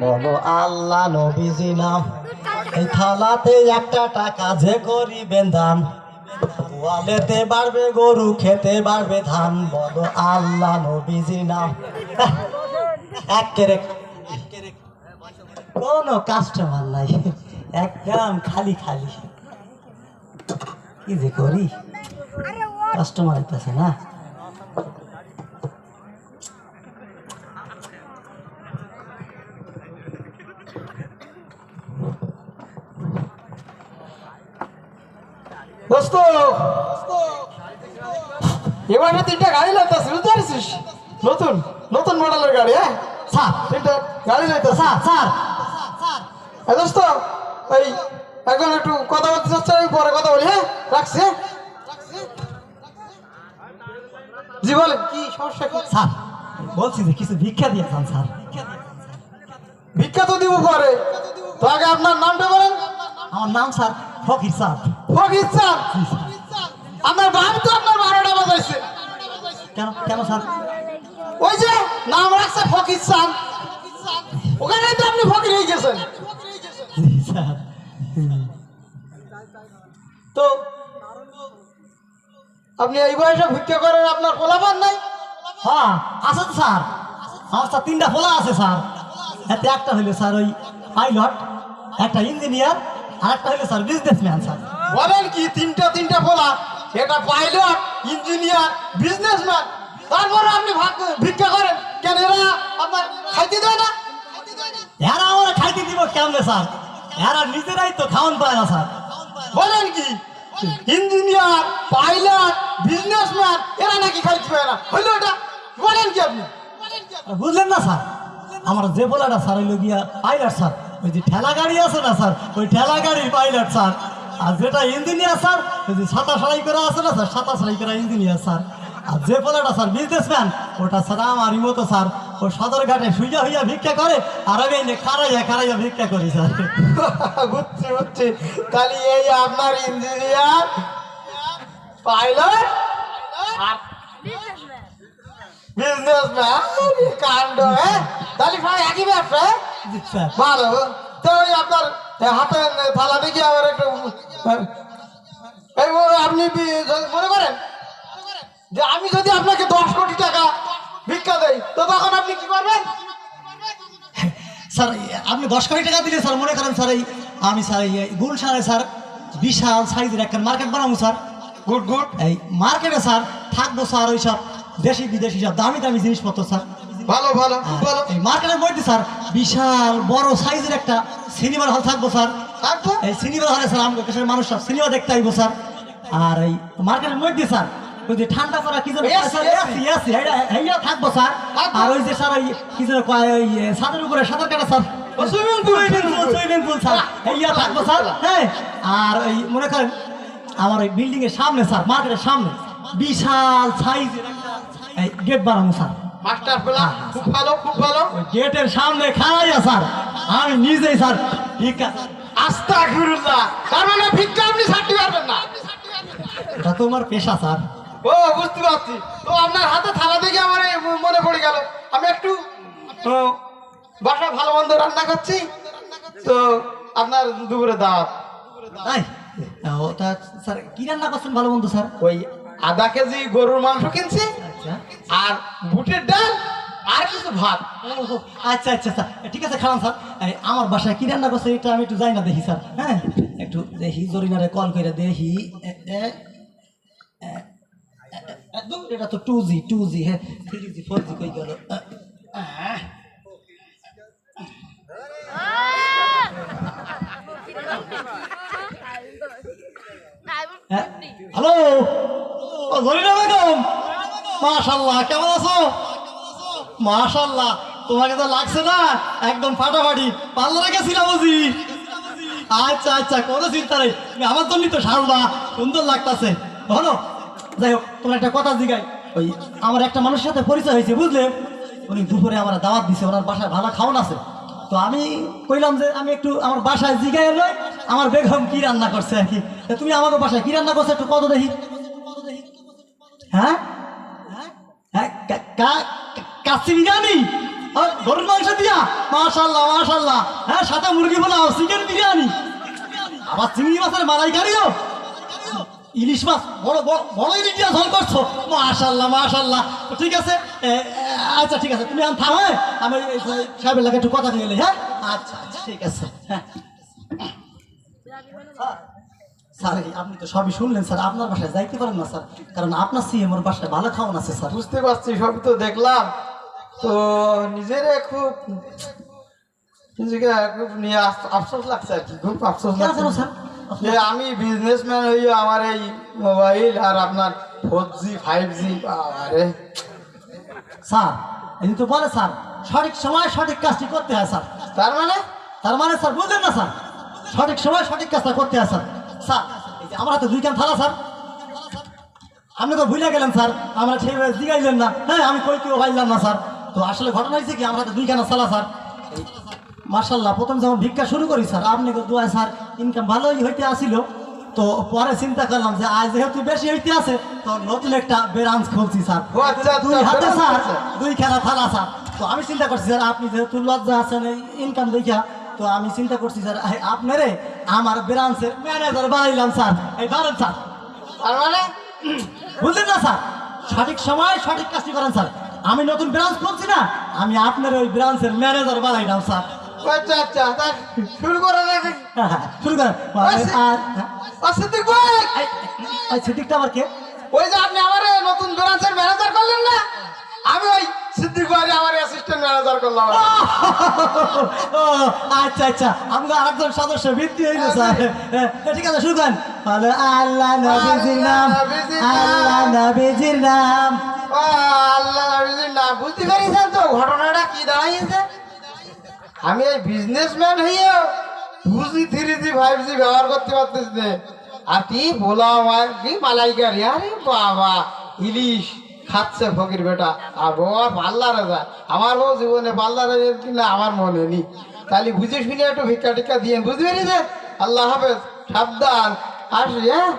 বলো আল্লাহ নবীজি নাম এই থালাতে একটা টাকা যে করিবেন দান। গোয়ালেতে বাড়বে গরু খেতে বাড়বে ধান। বলো আল্লাহ নবীজি নাম একেরে কোনো কাস্টমার নাই। একদম খালি খালি। কি যে করি? কাস্টমার হইতেছে না। দোস্ত। এবার তিনটা গাড়ি লাগতেছে বুঝতে পারছিস? নতুন নতুন মডেলের গাড়ি হ্যাঁ? স্যার। তিনটা গাড়ি লাগতেছে স্যার স্যার। দোস্ত এই এখন একটু কথা বলতে চাচ্ছে আমি পরে কথা বলি হ্যাঁ? রাখছি হ্যাঁ? জি বলেন। কি সমস্যা কি? স্যার বলছি যে কিছু ভিক্ষা দিয়ে যান স্যার। ভিক্ষা তো দিব পরে। তো আগে আপনার নামটা বলেন। আমার নাম sir Fakir sir. Fakir sir তো আপনার বারোটা বাজাইছে। কেন কেন স্যার? ওই যে নাম রাখছে ফকির স্যার। ওখানে তো আপনি ফকির হয়ে গেছেন। তো আপনি এই বয়সে ভিক্ষা করেন আপনার পোলাপান নাই? হ্যাঁ আছে তো স্যার। আমার স্যার তিনটা ফোলা আছে স্যার। এতে একটা হইল স্যার ওই পাইলট একটা ইঞ্জিনিয়ার আর একটা হইল স্যার বিজনেসম্যান স্যার। বলেন কি তিনটা তিনটা পোলা এটা পাইলট ইঞ্জিনিয়ার বিজনেসম্যান তারপরে আপনি ভাগ- ভিক্ষা করেন। কেন এরা আপনার খাইতে দেয় না? এরা আমার খাইতে দিব কেমনে স্যার? এরা নিজেরাই তো খাওয়ান পায় না স্যার। বলেন কি ইঞ্জিনিয়ার পাইলট বিজনেসম্যান এরা নাকি খাইতে পায় না? হইল এটা। বলেন কি আপনি? বুঝলেন না স্যার? আমার যে বলাটা স্যার হইল গিয়া পাইলট স্যার। ওই যে ঠেলা গাড়ি আছে না স্যার? ওই ঠেলা গাড়ির পাইলট স্যার। আর যেটা ইঞ্জিনিয়ার স্যার ওই যে সাতা সারাই করা আছে না স্যার সাতা সারাই করা ইঞ্জিনিয়ার স্যার আর যে বলাটা স্যার বিজনেসম্যান ওটা স্যার আমারই মতো স্যার ও সদর ঘাটে শুইয়া হইয়া ভিক্ষা করে আর আমি এনে খারাইয়া খারাইয়া ভিক্ষা করি স্যার বুঝছি বুঝছি। তাহলে এই আপনার ইঞ্জিনিয়ার পাইলট আর বিজনেসম্যান কাণ্ড হ্যাঁ? তাহলে প্রায় একই ব্যবসা হ্যাঁ? ভালো। তো আপনার হাতে থালা দেখি আবার একটু আপনি মনে করেন? যে আমি যদি আপনাকে দশ কোটি টাকা ভিক্ষা দেই তো তখন আপনি কি করবেন? স্যার আপনি দশ কোটি টাকা দিলে স্যার মনে করেন স্যার এই আমি স্যার এই গুলশানে স্যার বিশাল সাইজের একটা মার্কেট বানাবো স্যার। Good good. এই মার্কেটে স্যার থাকব স্যার ওই সব দেশি বিদেশি সব দামি দামি জিনিসপত্র স্যার। ভালো ভালো ভালো। এই মার্কেটের মধ্যে স্যার বিশাল বড় সাইজের একটা সিনেমার হল থাকব স্যার। এই সিনেমা হলে স্যার আমাকে দেশের মানুষ সব সিনেমা দেখতে আইবো স্যার। আর এই মার্কেটের মধ্যে স্যার ওই যে ঠান্ডা করা কি যেন থাকব স্যার। আর ওই যে স্যার ওই কি যেন ওই এ, উপরে সাঁতার কাটা sir. Swimming pool swimming pool sir. এইয়া থাকব স্যার। হ্যাঁ? আর ওই মনে করেন আমার ওই বিল্ডিং এর সামনে স্যার মার্কেটের সামনে বিশাল সাইজের একটা গেট বানাবো স্যার। মাস্টার প্ল্যান খুব ভালো খুব ভালো। গেটের সামনে খাইয়া স্যার। আমি নিজেই স্যার ঠিক আছে। আস্তা গুরুল্লাহ তার মানে ভিক্ষা আপনি ছাড়তে পারবেন না। এটা তোমার পেশা স্যার। ও বুঝতে পারছি। তো আপনার হাতে থালা দেখে আমার মনে পড়ে গেল। আমি একটু বাসা ভালো মন্দ রান্না করছি। তো আপনার দুপুরে তাই ওটা স্যার কি রান্না করছেন ভালো বন্ধু স্যার? ওই আধা কেজি গরুর মাংস কিনছি। আচ্ছা। আর বুটের ডাল আর কিছু ভাত। আচ্ছা আচ্ছা স্যার ঠিক আছে খাওয়ান স্যার। আমার বাসায় কি রান্না করছে এটা আমি একটু যাই না দেখি স্যার। হ্যাঁ একটু দেখি জরিনারে কল করে দেখি। একদম এটা তো টু জি টু জি হ্যাঁ থ্রি জি ফোর জি কই গেল? আহ। হ্যাঁ, হ্যালো? ও, জরিনা বেগম মাশাল্লাহ কেমন আছো? মাশাল্লাহ তোমাকে তো লাগছে না? একদম ফাটাফাটি। পার্লারে গেছিলাম বুঝি? আচ্ছা আচ্ছা কোনো চিন্তা নেই। আমার জন্যই তো সাজবা সুন্দর লাগতাছে। ভালো যাই হোক, তোমার একটা কথা জিগাই। ওই আমার একটা মানুষের সাথে পরিচয় হয়েছে, বুঝলে? উনি দুপুরে আমার দাওয়াত দিছে, ওনার বাসায় ভালো খাওয়ান আছে। তো আমি কইলাম যে, আমি একটু আমার বাসায় জিগাই লই, আমার বেগম কি রান্না করছে আর কি? তুমি আমাকে বাসায় কি রান্না করছ একটু কত দেখি? হ্যাঁ? হ্যাঁ কা- কা- কা- কাচ্চি বিরিয়ানি হ্যাঁ, গরুর মাংস দিয়া? মাশাল্লাহ মাশাল্লাহ হ্যাঁ সাথে মুরগি পোলাও চিকেন বিরিয়ানি। আবার চিংড়ি মাছের মালাইকারিও। ইলিশ মাছ বড় বড় ইলিশ দিয়া ঝোল করছ? মাশাল্লাহ মাশাল্লাহ ঠিক আছে আচ্ছা ঠিক আছে তুমি আমি থামো হ্যাঁ? আমি সাহেবের লাগে একটু কথা নিয়ে হ্যাঁ? আচ্ছা আচ্ছা ঠিক আছে হ্যাঁ। স্যার আপনি তো সবই শুনলেন স্যার। আপনার বাসায় যাইতে পারেন না স্যার। কারণ আপনার সিএমওর বাসায় ভালো খাওয়ান আছে স্যার। বুঝতে পারছি সবই তো দেখলাম। তো নিজের খুব নিজেকে খুব নিয়ে আফসোস লাগছে আর কি খুব আফসোস লাগছে। স্যার? যে আমি বিজনেসম্যান হইয়া আমার এই মোবাইল আর আপনার ফোর জি ফাইভ জি আরে স্যার এই তো বলে স্যার সঠিক সময় সঠিক কাজটি করতে হয় স্যার। তার মানে? তার মানে স্যার বুঝলেন না স্যার? সঠিক সময় সঠিক কাজটা করতে হয় স্যার। স্যার এই যে আমার হাতে দুই কান থালা স্যার। আপনি তো ভুলে গেলেন স্যার আমরা সেইভাবে জিগাইলেন না। হ্যাঁ আমি কই কেউ পাইলাম না স্যার। তো আসলে ঘটনা হয়েছে কি আমার হাতে দুই কানা সালা স্যার। মার্শাল্লাহ প্রথম যখন ভিক্ষা শুরু করি স্যার আপনি দোয়া স্যার ইনকাম ভালোই হইতে আসিল। তো পরে চিন্তা করলাম যে আজ যেহেতু বেশি হইতে আছে তো নতুন একটা ব্রাঞ্চ খুলছি স্যার। আচ্ছা, আচ্ছা, দুই হাতে স্যার। দুই খেলা থালা স্যার। তো আমি চিন্তা করছি স্যার আপনি যেহেতু লজ্জা আছেন ইনকাম দেখা তো আমি চিন্তা করছি স্যার আপনারে আমার ব্রাঞ্চের ম্যানেজার বানাইলাম স্যার। এই ধরেন স্যার। তার মানে? বুঝলেন না স্যার? সঠিক সময় সঠিক কাজটি করেন স্যার। আমি নতুন ব্রাঞ্চ করছি না আমি আপনার ওই ব্রাঞ্চের ম্যানেজার বানাইলাম স্যার। আচ্ছা আচ্ছা শুরু করা শুরু করেন। সিদ্দিক ভাই! এই, এই সিদ্দিকটা আবার কে? ওই যে আপনি আমার নতুন ব্রাঞ্চের ম্যানেজার করলেন না আমি ওই সিদ্দিক ভাই আমার করলাম আচ্ছা আচ্ছা আমাকে আরেকজন সদস্য বৃদ্ধি হইল স্যার। হ্যাঁ, ঠিক আছে শুরু করেন। বলো আল্লাহ নবীজির নাম আল্লাহ নবীজির নাম। আল্লাহ নবীজির না বুঝতে পেরেছেন তো ঘটনাটা কি দাঁড়াইছে? আমি এই বিজনেসম্যান হইয়া two G three G five G ব্যবহার করতে পারতেছি না। আর কি বলা আমার কি মালাইকারি? আরে বাবা ইলিশ। খাচ্ছে ফকির বেটা। আর বাবা, পাল্লা যায় আমার বউ জীবনে পাল্লারে কিনা আমার মনে নি তাহলে বুঝে শুনে একটু ভিক্ষা টিক্ষা দিয়ে বুঝতে পেরেছে আল্লাহ হাফেজ, সাবধান। আসি হ্যাঁ?